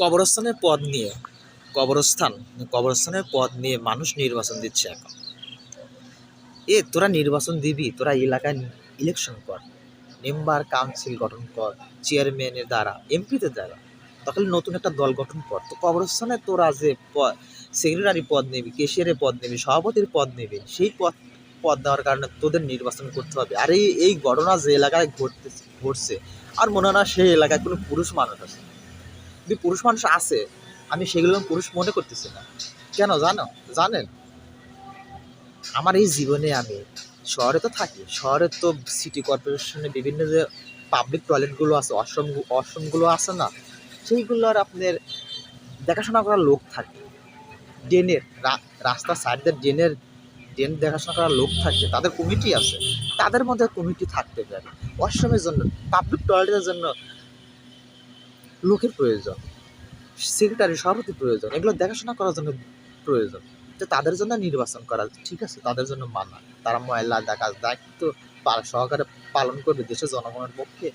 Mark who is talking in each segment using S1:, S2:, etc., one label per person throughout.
S1: কবরস্থানের পদ নিয়ে, কবরস্থান কবরস্থানের পদ নিয়ে মানুষ নির্বাচন দিচ্ছে এখন। এ, তোরা নির্বাচন দিবি, তোরা এলাকায় ইলেকশন কর মেম্বার কাউন্সিল গঠন কর চেয়ারম্যানের দ্বারা এমপিদের দ্বারা। তখন নতুন একটা দল গঠন কর। তো কবরস্থানে তোরা যে সেক্রেটারি পদ নিবি কেশিয়ারের পদ নিবি, সভাপতির পদ নিবি, সেই পদ পদ দেওয়ার কারণে তোদের নির্বাচন করতে হবে। আর এই এই ঘটনা যে এলাকায় ঘটতে ঘটছে, আর মনে হয় না সেই এলাকায় কোনো পুরুষ মানুষ আছে। যদি পুরুষ মানুষ আছে, আমি সেগুলো পুরুষ মনে করতেছি না। কেন জানো? জানেন? আমার এই জীবনে আমি শহরে তো থাকি, শহরে তো সিটি কর্পোরেশনে বিভিন্ন যে পাবলিক টয়লেটগুলো আছে অশ্রম অশ্রমগুলো আছে না, সেইগুলোর আপনার দেখাশোনা করার লোক থাকে। ড্রেনের রাস্তার সাইডের ড্রেনের, ড্রেন দেখাশোনা করার লোক থাকে, তাদের কমিটি আছে। তাদের মধ্যে কমিটি থাকতে পারে। অশ্রমের জন্য পাবলিক টয়লেটের জন্য লোকের প্রয়োজন সেক্রেটারি সভাপতি প্রয়োজন, এগুলো দেখাশোনা করার জন্য প্রয়োজন। তো তাদের জন্য নির্বাচন করা, ঠিক আছে, তাদের জন্য মানা। তারা ময়লা, দেখা, দায়িত্ব সহকারে পালন করবে দেশের জনগণের পক্ষে।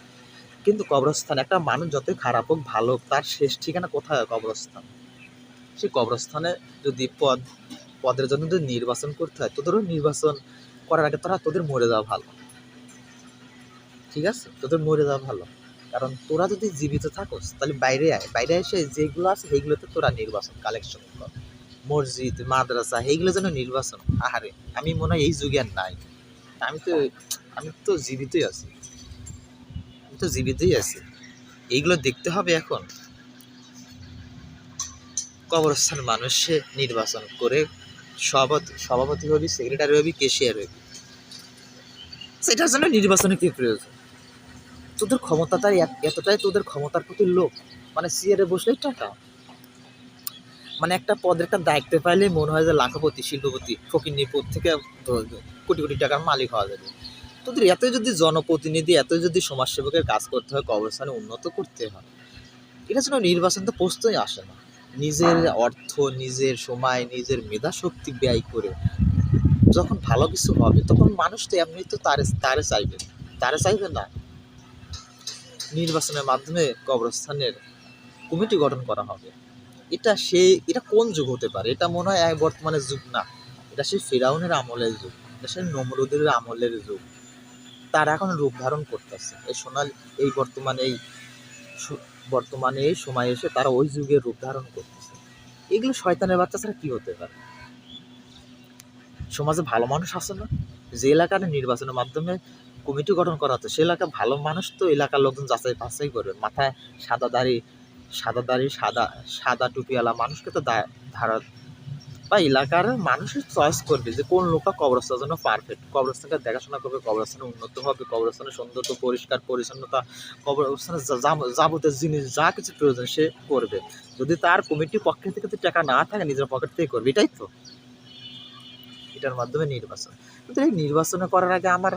S1: কিন্তু কবরস্থান একটা মানুষ যতই খারাপ হোক, ভালো হোক, তার শেষ ঠিকানা কোথায় কবরস্থান? সেই কবরস্থানে যদি পদ, পদের জন্য যদি নির্বাচন করতে হয়, তোদেরও নির্বাচন করার আগে তারা, তোদের মরে যাওয়া ভালো। ঠিক আছে? তোদের মরে যাওয়া ভালো। কারণ তোরা যদি জীবিত থাকোস, তাহলে বাইরে আয়। বাইরে এসে যেগুলো আছে, সেইগুলোতে তোরা নির্বাচন কালেকশন কর। মসজিদ, মাদ্রাসা এইগুলো যেন নির্বাচন। আহারে, আমি মনে হয় এই যুগে আর নাই। আমি তো আমি তো জীবিতই আছি। আমি তো জীবিতই আছি। এইগুলো দেখতে হবে এখন। কবরস্থান মানুষে নির্বাচন করে সভাপতি সভাপতি হবি সেক্রেটারি হবি কেশিয়ার হবি। সেটার জন্য নির্বাচনে কি প্রয়োজন? তোদের ক্ষমতাটাই এত- এতটাই তোদের ক্ষমতার প্রতি লোক মানে সিয়ারে বসলেই টাকা। মানে একটা পদের একটা দায়িত্ব পাইলে মনে হয় যে লাখপতি, শিল্পপতি ফকির পদ থেকে কোটি কোটি টাকার মালিক হওয়া যাবে। তোদের এত যদি জনপ্রতিনিধি এত যদি সমাজসেবকের কাজ করতে হয়, কবরস্থানে উন্নত করতে হয় এটা জন্য নির্বাচন তো প্রশ্নই আসে না। নিজের অর্থ, নিজের সময়, নিজের মেধা শক্তি ব্যয় করে যখন ভালো কিছু হবে, তখন মানুষ তো এমনি তো তারে তারে চাইবে। তারে চাইবে না। নির্বাচনের মাধ্যমে কবরস্থানের কমিটি গঠন করা হবে। এটা সেই এটা কোন যুগ হতে পারে? এটা মনে হয় বর্তমানের যুগ না। এটা সেই ফেরাউনের আমলের যুগ। এটা সেই নমরুদের আমলের যুগ। তারা এখন রূপ ধারণ করতেছে। এই সোনাল, এই বর্তমানে এই বর্তমানে এই সময় এসে তারা ওই যুগের রূপ ধারণ করতেছে। এগুলো শয়তানের বাচ্চা ছাড়া কি হতে পারে? সমাজে ভালো মানুষ আছে না? যে এলাকার নির্বাচনের মাধ্যমে কমিটি গঠন করা হচ্ছে সে এলাকা ভালো মানুষ তো এলাকার লোকজন যাচাই বাছাই করবে মাথায় সাদা দাড়ি সাদা দাড়ি, সাদা সাদা টুপিওয়ালা মানুষকে তো ধারা বা এলাকার মানুষের চয়েস করবে যে কোন লোকটা কবরস্থানের জন্য পারফেক্ট কবরস্থানকে দেখাশোনা করবে, কবরস্থানে উন্নত হবে, কবরস্থানের সৌন্দর্য, পরিষ্কার, পরিচ্ছন্নতা, কবরস্থানের যাবতীয় জিনিস, যা কিছু প্রয়োজন সে করবে। যদি তার কমিটির পক্ষে থেকে তো টাকা না থাকে, নিজের পকেট থেকে করবে। এটাই তো। এটার মাধ্যমে নির্বাচন। কিন্তু এই নির্বাচনে করার আগে আমার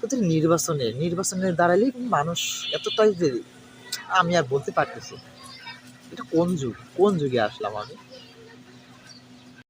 S1: কিন্তু নির্বাচনে নির্বাচনে দাঁড়ালে মানুষ এতটাই যে আমি আর বলতে পারতেছি এটা কোন যুগ? কোন যুগে আসলাম আমি?